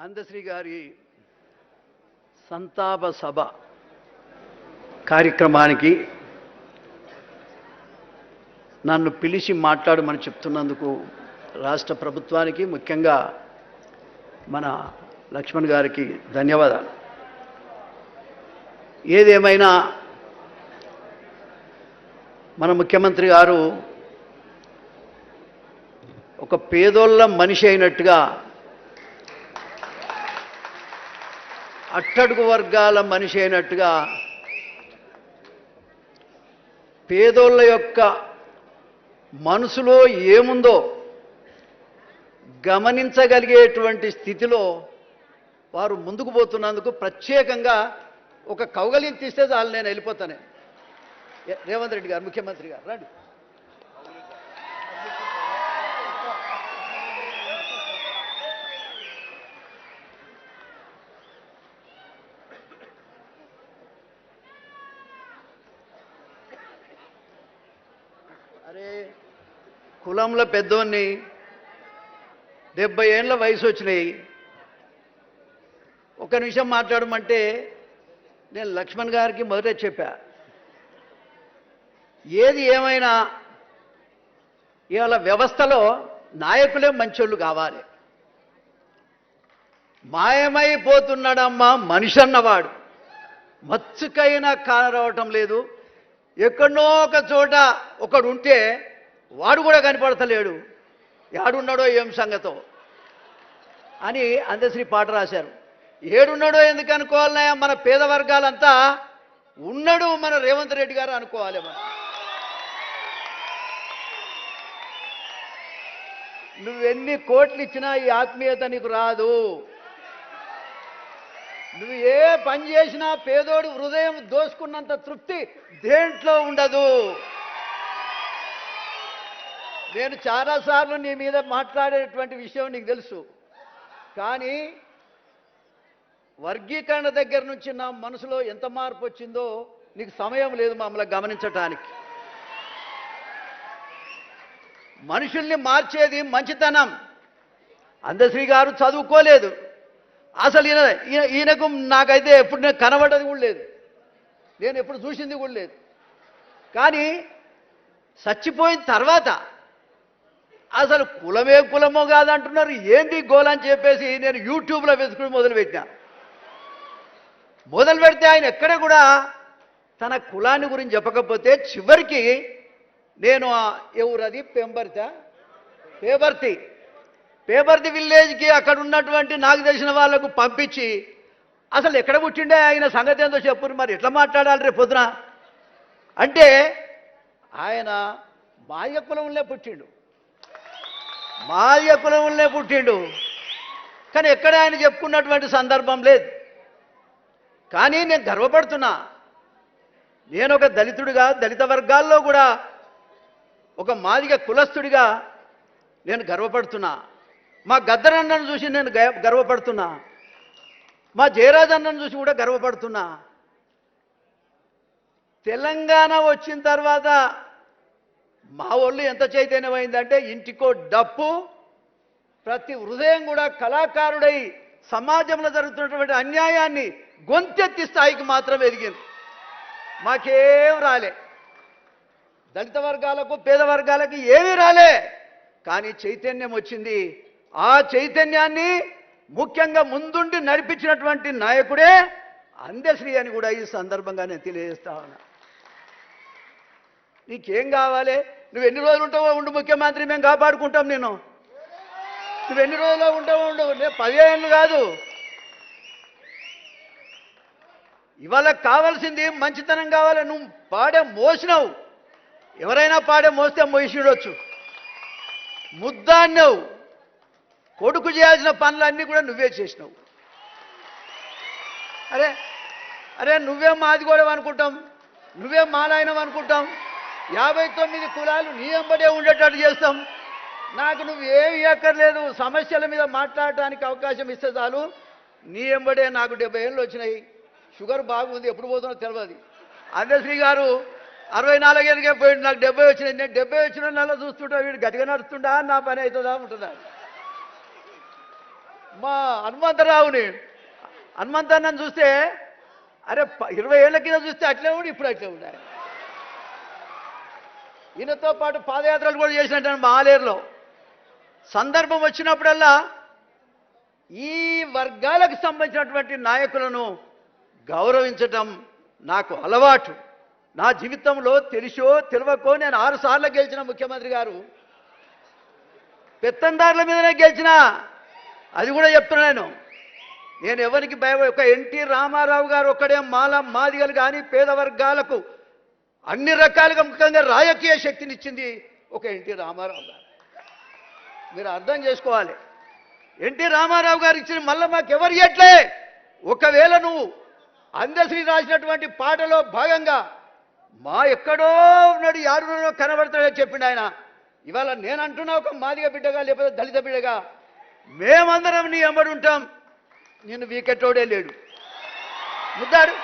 అందశ్రీ గారి సంతాప సభ కార్యక్రమానికి నన్ను పిలిచి మాట్లాడమని చెప్తున్నందుకు రాష్ట్ర ప్రభుత్వానికి ముఖ్యంగా మన లక్ష్మణ్ గారికి ధన్యవాదాలు. ఏదేమైనా మన ముఖ్యమంత్రి గారు ఒక పేదోళ్ళ మనిషి అయినట్టుగా అట్టడుగు వర్గాల మనిషి అయినట్టుగా పేదోళ్ళ యొక్క మనసులో ఏముందో గమనించగలిగేటువంటి స్థితిలో వారు ముందుకు పోతున్నందుకు ప్రత్యేకంగా ఒక కౌగలింపు తీస్తే చాలు నేను వెళ్ళిపోతానే. రేవంత్ రెడ్డి గారు ముఖ్యమంత్రి గారు రండి అరే కులంలో పెద్దోన్ని డెబ్బై ఏళ్ళ వయసు వచ్చినాయి. ఒక నిమిషం మాట్లాడమంటే నేను లక్ష్మణ్ గారికి మొదట చెప్పా. ఏది ఏమైనా ఇవాళ వ్యవస్థలో నాయకులే మంచోళ్ళు కావాలి. మాయమైపోతున్నాడమ్మా మనిషి అన్నవాడు. మచ్చుకైనా కారవటం లేదు. ఎక్కడో ఒక చోట ఒకడు ఉంటే వాడు కూడా కనపడతలేడు. ఏడున్నాడో ఏం సంగతో? అని అందశ్రీ పాట రాశారు. ఏడున్నాడో ఎందుకు అనుకోవాలన్నా మన పేద వర్గాలంతా ఉన్నాడు మన రేవంత్ రెడ్డి గారు అనుకోవాలి మనం. నువ్వెన్ని కోట్లు ఇచ్చినా ఈ ఆత్మీయత నీకు రాదు. నువ్వు ఏ పని చేసినా పేదోడు హృదయం దోసుకున్నంత తృప్తి దేంట్లో ఉండదు. నేను చాలాసార్లు నీ మీద మాట్లాడేటువంటి విషయం నీకు తెలుసు. కానీ వర్గీకరణ దగ్గర నుంచి నా మనసులో ఎంత మార్పు వచ్చిందో నీకు సమయం లేదు మమ్మల్ని గమనించటానికి. మనుషుల్ని మార్చేది మంచితనం. అందశ్రీ గారు చదువుకోలేదు. అసలు ఈయన ఈయనకు నాకైతే ఎప్పుడు నేను కనబడ్డది కూడా లేదు. నేను ఎప్పుడు చూసింది కూడా లేదు. కానీ చచ్చిపోయిన తర్వాత అసలు కులమే కులమో కాదంటున్నారు. ఏంది గోల్ అని చెప్పేసి నేను యూట్యూబ్లో వెతుకుని మొదలుపెట్టిన. మొదలు పెడితే ఆయన ఎక్కడ కూడా తన కులాన్ని గురించి చెప్పకపోతే చివరికి నేను ఎవరది? పెంబర్త? పేబర్తి. పేబర్తి విలేజ్కి అక్కడ ఉన్నటువంటి నాకు తెలిసిన వాళ్ళకు పంపించి అసలు ఎక్కడ పుట్టిండే ఆయన సంగతి ఏందో చెప్పు మరి ఎట్లా మాట్లాడాలి రేపు పొద్దున? అంటే ఆయన మాయ కులంలో పుట్టిండు. మాల్య కులంలో పుట్టిండు. కానీ ఎక్కడ ఆయన చెప్పుకున్నటువంటి సందర్భం లేదు. కానీ నేను గర్వపడుతున్నా. నేను ఒక దళితుడిగా దళిత వర్గాల్లో కూడా ఒక మాదిగ కులస్థుడిగా నేను గర్వపడుతున్నా. మా గద్దరన్నను చూసి నేను గ- గర్వపడుతున్నా. మా జయరాజ్ అన్నను చూసి కూడా గర్వపడుతున్నా. తెలంగాణ వచ్చిన తర్వాత మా ఒళ్ళు ఎంత చైతన్యమైందంటే ఇంటికో డప్పు ప్రతి హృదయం కూడా కళాకారుడై సమాజంలో జరుగుతున్నటువంటి అన్యాయాన్ని గొంతెత్తి స్థాయికి మాత్రం ఎదిగింది. మాకేం రాలే. దళిత వర్గాలకు పేద వర్గాలకు ఏమీ రాలే. కానీ చైతన్యం వచ్చింది. ఆ చైతన్యాన్ని ముఖ్యంగా ముందుండి నడిపించినటువంటి నాయకుడే అందశ్రీ అని కూడా ఈ సందర్భంగా నేను తెలియజేస్తా ఉన్నా. నీకేం కావాలి? నువ్వు ఎన్ని రోజులు ఉంటావో ఉండు ముఖ్యమంత్రి మేము కాపాడుకుంటాం నేను నువ్వు ఎన్ని రోజుల్లో ఉంటావో ఉండు నేను పదిహేను కాదు. ఇవాళ కావాల్సింది మంచితనం కావాలి నువ్వు పాడే మోసినావు. ఎవరైనా పాడే మోస్తే మోసిడొచ్చు ముద్దాన్నావు. కొడుకు చేయాల్సిన పనులన్నీ కూడా నువ్వే చేసినావు. అరే అరే నువ్వే మాది కూడా అనుకుంటాం నువ్వే మాలాయనం అనుకుంటాం యాభై తొమ్మిది కులాలు నీ ఎంబడే ఉండేటట్టు చేస్తాం. నాకు నువ్వు ఏమి అక్కర్లేదు సమస్యల మీద మాట్లాడటానికి అవకాశం ఇస్తే చాలు. నీ ఎంబడే నాకు డెబ్బై ఏళ్ళు వచ్చినాయి. షుగర్ బాగుంది ఎప్పుడు పోతుందో తెలియదు అందశ్రీ గారు అరవై నాలుగేళ్ళకే పోయింది నాకు డెబ్బై వచ్చినాయి. నేను డెబ్బై వచ్చిన నెల చూస్తుంటా వీడు గట్టిగా నడుస్తుండా నా పని అవుతుందా ఉంటుందా? మా హనుమంతరావుని హనుమంతన్నని చూస్తే అరే ఇరవై ఏళ్ళ కింద చూస్తే అట్లే ఉండి ఇప్పుడు అట్లే ఉన్నాయి ఈయనతో పాటు పాదయాత్రలు కూడా చేసినట్టు మాలేరులో. సందర్భం వచ్చినప్పుడల్లా ఈ వర్గాలకు సంబంధించినటువంటి నాయకులను గౌరవించటం నాకు అలవాటు. నా జీవితంలో తెలిసో తెలియకో నేను ఆరు సార్లు గెలిచిన ముఖ్యమంత్రి గారు. పెత్తందారుల మీదనే గెలిచిన అది కూడా చెప్తున్నాను నేను. ఎవరికి భయ ఒక ఎన్టీ రామారావు గారు ఒక్కడే మాల మాదిగలు కానీ పేద వర్గాలకు అన్ని రకాలుగా ముఖ్యంగా రాజకీయ శక్తినిచ్చింది ఒక ఎన్టీ రామారావు గారు. మీరు అర్థం చేసుకోవాలి. ఎన్టీ రామారావు గారు ఇచ్చిన మళ్ళీ మాకు ఎవరు ఒకవేళ నువ్వు అందశ్రీ రాసినటువంటి పాటలో భాగంగా మా ఎక్కడో ఉన్నాడు యారులో కనబడతాడో చెప్పిండు ఆయన. ఇవాళ నేను అంటున్నా ఒక మాదిగ బిడ్డగా లేకపోతే దళిత బిడ్డగా మేమందరం నీ అమ్మడుంటాం ఉంటాం. నిన్ను వీకెట్టోడే లేడు. ముద్దాడు.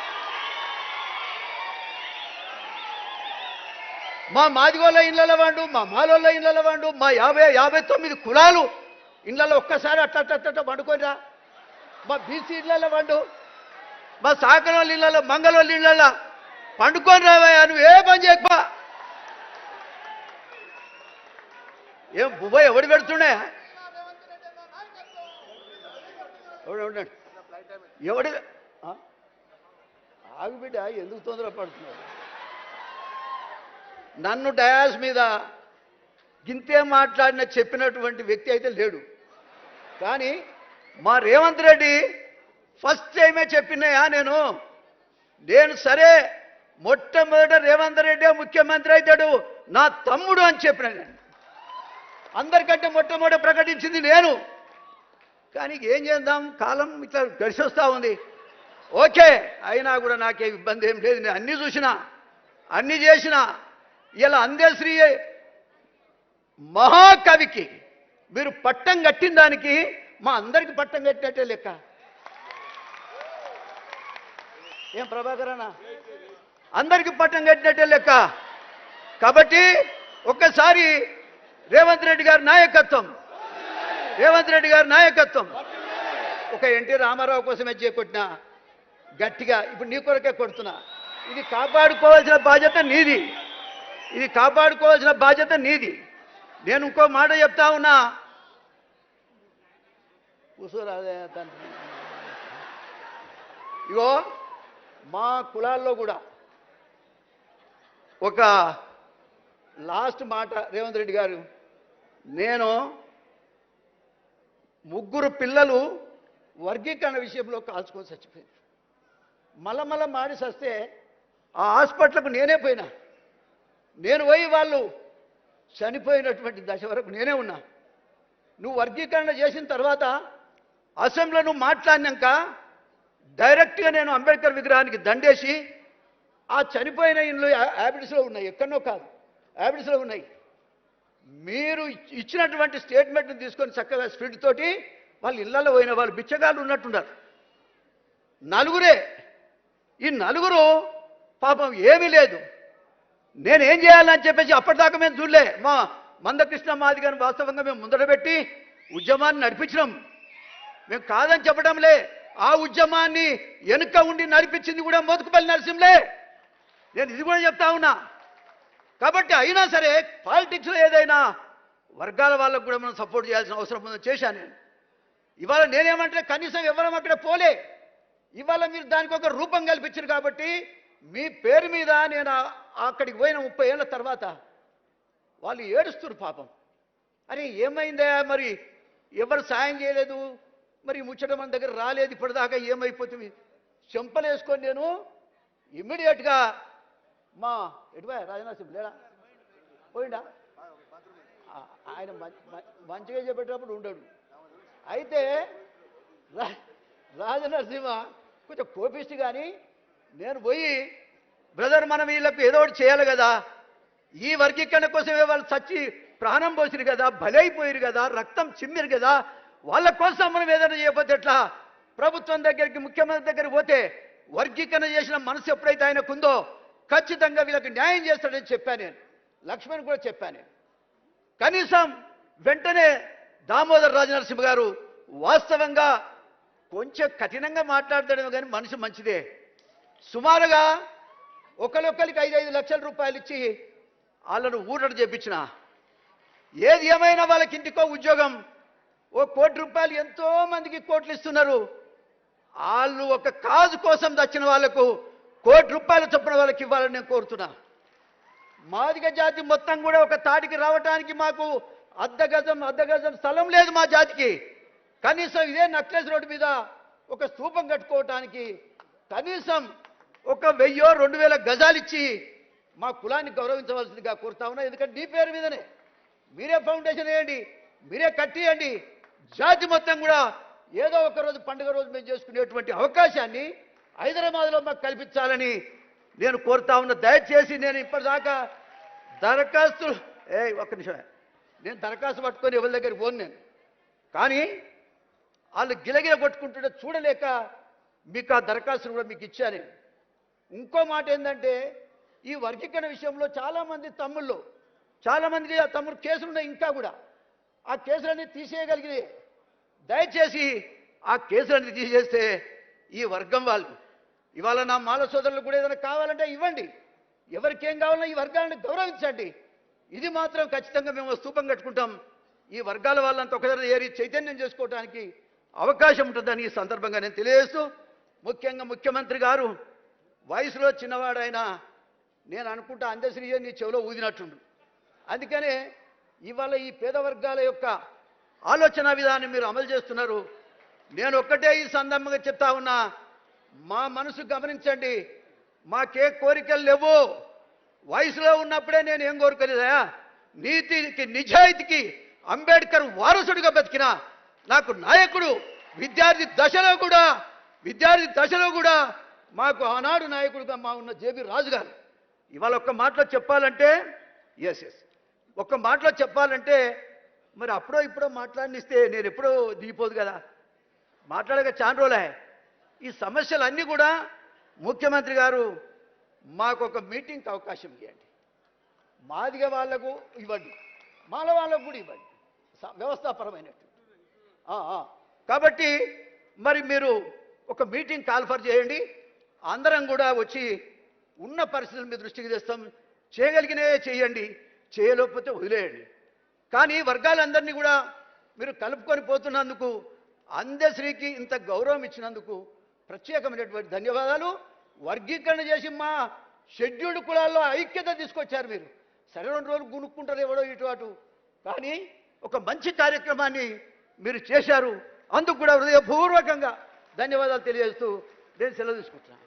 మా మాదిగోళ్ళ ఇళ్ళల వాడు మా మాలోళ్ళ ఇళ్ళల వాడు మా యాభై యాభై తొమ్మిది కులాలు ఇళ్ళలో ఒక్కసారి అట్ట పండుకోరా మా బీసీ ఇళ్ళల వాడు మా సాకరోళ్ళ ఇళ్ళలో మంగళోళ్ళ ఇళ్ళలో పండుకొని రావయ్యా నువ్వు ఏ పని చేయకపో ఏం బువ్వ ఎవడు పెడుతుండే? ఎవడు ఎవడు ఆగు బిడ్డ ఎందుకు తొందర పడుతున్నాడు నన్ను డయాస్ మీద గింతే మాట్లాడిన చెప్పినటువంటి వ్యక్తి అయితే లేడు. కానీ మా రేవంత్ రెడ్డి ఫస్ట్ టైమే చెప్పినాయా నేను? నేను సరే మొట్టమొదట రేవంత్ రెడ్డి ముఖ్యమంత్రి అవుతాడు నా తమ్ముడు అని చెప్పిన నేను. అందరికంటే మొట్టమొదట ప్రకటించింది నేను. కానీ ఏం చేద్దాం? కాలం ఇట్లా గడిచొస్తా ఉంది. ఓకే అయినా కూడా నాకే ఇబ్బంది ఏం లేదు. నేను అన్నీ చూసినా అన్నీ చేసినా ఇలా అందేశ్రీ మహాకవికి. మీరు పట్టం కట్టిన దానికి మా అందరికి పట్టం కట్టినట్టే లెక్క. ఏం ప్రభాకరణ అందరికి పట్టం కట్టినట్టే లెక్క. కాబట్టి ఒక్కసారి రేవంత్ రెడ్డి గారి నాయకత్వం. రేవంత్ రెడ్డి గారి నాయకత్వం. ఒక ఎన్టీ రామారావు కోసమే చేపట్టిన గట్టిగా ఇప్పుడు నీ కొరకే కొడుతున్నా. ఇది కాపాడుకోవాల్సిన బాధ్యత నీది. ఇది కాపాడుకోవాల్సిన బాధ్యత నీది. నేను ఇంకో మాట చెప్తా ఉన్నా. తండ్రి. ఇగో మా కులాల్లో కూడా ఒక లాస్ట్ మాట రేవంత్ రెడ్డి గారు. నేను ముగ్గురు పిల్లలు వర్గీకరణ విషయంలో కాల్చుకొని చచ్చిపోయింది మలమల మళ్ళా మాడి వస్తే ఆ హాస్పిటల్కు నేనే పోయినా. నేను పోయి వాళ్ళు చనిపోయినటువంటి దశ వరకు నేనే ఉన్నా. నువ్వు వర్గీకరణ చేసిన తర్వాత అసెంబ్లీలో నువ్వు మాట్లాడినాక డైరెక్ట్గా నేను అంబేద్కర్ విగ్రహానికి దండేసి ఆ చనిపోయిన ఇండ్లు యాబిడ్స్లో ఉన్నాయి. ఎక్కడో కాదు. యాబిడ్స్లో ఉన్నాయి. మీరు ఇచ్చినటువంటి స్టేట్మెంట్ని తీసుకొని చక్కగా స్పీడ్ తోటి వాళ్ళు ఇళ్ళలో పోయిన వాళ్ళు బిచ్చగాళ్ళు ఉన్నట్టున్నారు. నలుగురే. ఈ నలుగురు పాపం ఏమీ లేదు. నేనేం చేయాలని చెప్పేసి అప్పటిదాకా మేము చూడలే. మా మందకృష్ణ మాది గారిని వాస్తవంగా మేము ముందర పెట్టి ఉద్యమాన్ని నడిపించినాం. మేము కాదని చెప్పడంలే. ఆ ఉద్యమాన్ని వెనుక ఉండి నడిపించింది కూడా మోతుకుపల్లి నరసింహలే. నేను ఇది కూడా చెప్తా ఉన్నా. కాబట్టి అయినా సరే పాలిటిక్స్లో ఏదైనా వర్గాల వాళ్ళకు కూడా మనం సపోర్ట్ చేయాల్సిన అవసరం ఉందని చేశాను నేను. ఇవాళ నేనేమంటే కనీసం ఎవరం అక్కడ పోలే. ఇవాళ మీరు దానికి ఒక రూపం కల్పించారు కాబట్టి మీ పేరు మీద నేను అక్కడికి పోయిన ముప్పై ఏళ్ళ తర్వాత వాళ్ళు ఏడుస్తున్నారు పాపం. అరే ఏమైందా? మరి ఎవరు సాయం చేయలేదు? మరి ముచ్చట మన దగ్గర రాలేదు ఇప్పటిదాకా ఏమైపోతుంది? చెంపలేసుకొని నేను. ఇమ్మీడియట్గా మా ఎటువా రాజనాథ్ సింగ్ లేడా? పోయిండా? ఆయన మంచిగా చెప్పేటప్పుడు ఉండడు. అయితే రా- రాజనరసింహ కొంచెం కోపిస్ట్ కానీ నేను పోయి బ్రదర్ మనం వీళ్ళకు ఏదో ఒకటి చేయాలి కదా. ఈ వర్గీకరణ కోసమే వాళ్ళు చచ్చి ప్రాణం పోసిరు కదా బలైపోయారు కదా రక్తం చిమ్మిరు కదా. వాళ్ళ కోసం మనం ఏదైనా చేయకపోతే ఎట్లా? ప్రభుత్వం దగ్గరికి ముఖ్యమంత్రి దగ్గరికి పోతే వర్గీకరణ చేసిన మనసు ఎప్పుడైతే ఆయనకుందో ఖచ్చితంగా వీళ్ళకి న్యాయం చేస్తాడని చెప్పాను నేను. లక్ష్మణ్ కూడా చెప్పాను నేను. కనీసం వెంటనే దామోదర్ రాజనరసింహ గారు వాస్తవంగా కొంచెం కఠినంగా మాట్లాడతాడేమో కానీ మనిషి మంచిదే. సుమారుగా ఒకరొకరికి ఐదు ఐదు లక్షల రూపాయలు ఇచ్చి వాళ్ళను ఊరట చేపించిన. ఏది ఏమైనా వాళ్ళకి ఇంటికో ఉద్యోగం. ఓ కోటి రూపాయలు ఎంతో మందికి కోట్లు ఇస్తున్నారు. వాళ్ళు ఒక కాజు కోసం దచ్చిన వాళ్ళకు కోటి రూపాయలు చొప్పున వాళ్ళకి ఇవ్వాలని నేను కోరుతున్నా. మాదిగ జాతి మొత్తం కూడా ఒక తాటికి రావటానికి మాకు అర్ధగజం అర్ధగజం స్థలం లేదు మా జాతికి. కనీసం ఇదే నక్లెస్ రోడ్డు మీద ఒక స్థూపం కట్టుకోవటానికి కనీసం ఒక వెయ్యో రెండు వేల గజాలు ఇచ్చి మా కులాన్ని గౌరవించవలసిందిగా కోరుతా ఉన్నా. ఎందుకంటే నీ పేరు మీదనే. మీరే ఫౌండేషన్ వేయండి మీరే కట్టియండి. జాతి మొత్తం కూడా ఏదో ఒక రోజు పండుగ రోజు మేము చేసుకునేటువంటి అవకాశాన్ని హైదరాబాద్లో మాకు కల్పించాలని నేను కోరుతా ఉన్న. దయచేసి నేను ఇప్పటిదాకా దరఖాస్తులు ఏ ఒక్క నిమిషమే. నేను దరఖాస్తు పట్టుకొని ఎవరి దగ్గరికి పోను నేను. కానీ వాళ్ళు గిలగిల కొట్టుకుంటుంటే చూడలేక మీకు ఆ దరఖాస్తును కూడా మీకు ఇచ్చాను నేను. ఇంకో మాట ఏంటంటే ఈ వర్గీకరణ విషయంలో చాలామంది తమ్ముళ్ళు చాలామందికి ఆ తమ్ముడు కేసులు ఉన్నాయి ఇంకా కూడా. ఆ కేసులన్నీ తీసేయగలిగినాయి దయచేసి ఆ కేసులన్నీ తీసేస్తే ఈ వర్గం వాళ్ళు ఇవాళ నా మాల సోదరులు కూడా ఏదైనా కావాలంటే ఇవ్వండి. ఎవరికేం కావాలన్నా ఈ వర్గాలను గౌరవించండి. ఇది మాత్రం ఖచ్చితంగా మేము స్తూపం కట్టుకుంటాం. ఈ వర్గాల వాళ్ళంతా ఒకసారి ఏరి చైతన్యం చేసుకోవడానికి అవకాశం ఉంటుందని ఈ సందర్భంగా నేను తెలియజేస్తూ ముఖ్యంగా ముఖ్యమంత్రి గారు వయసులో చిన్నవాడైనా నేను అనుకుంటా అందశ్రీ నీ చెవిలో ఊదినట్టుండు. అందుకనే ఇవాళ ఈ పేద వర్గాల యొక్క ఆలోచన విధానం మీరు అమలు చేస్తున్నారు. నేను ఒక్కటే ఈ సందర్భంగా చెప్తా ఉన్నా మా మనసు గమనించండి మాకే కోరికలు లేవు. వయసులో ఉన్నప్పుడే నేను ఏం కోరుకోలేదా? నీతికి నిజాయితీకి అంబేద్కర్ వారసుడిగా బతికిన నాకు నాయకుడు విద్యార్థి దశలో కూడా విద్యార్థి దశలో కూడా మాకు ఆనాడు నాయకుడిగా మా ఉన్న జేబీ రాజు గారు ఇవాళ ఒక్క మాటలో చెప్పాలంటే ఎస్ ఎస్ ఒక్క మాటలో చెప్పాలంటే మరి అప్పుడో ఇప్పుడో మాట్లాడినిస్తే నేను ఎప్పుడో దిగిపోదు కదా. మాట్లాడక చాలా రోజులే. ఈ సమస్యలన్నీ కూడా ముఖ్యమంత్రి గారు మాకు ఒక మీటింగ్కి అవకాశం ఇవ్వండి. మాదిగ వాళ్ళకు ఇవ్వండి. మాల వాళ్ళకు కూడా ఇవ్వండి. స- వ్యవస్థాపరమైనట్టు. కాబట్టి మరి మీరు ఒక మీటింగ్ కాల్ఫర్ చేయండి. అందరం కూడా వచ్చి ఉన్న పరిస్థితుల మీద దృష్టికి తెస్తాం. చేయగలిగినవే చేయండి. చేయలేకపోతే వదిలేయండి. కానీ వర్గాలందరినీ కూడా మీరు కలుపుకొని పోతున్నందుకు అందశ్రీకి ఇంత గౌరవం ఇచ్చినందుకు ప్రత్యేకమైనటువంటి ధన్యవాదాలు. వర్గీకరణ చేసి మా షెడ్యూల్డ్ కులాల్లో ఐక్యత తీసుకొచ్చారు మీరు. సరే రెండు రోజులు గునుక్కుంటారు ఎవడో ఇటు అటు. కానీ ఒక మంచి కార్యక్రమాన్ని మీరు చేశారు. అందుకు కూడా హృదయపూర్వకంగా ధన్యవాదాలు తెలియజేస్తూ నేను సెలవు తీసుకుంటున్నాను.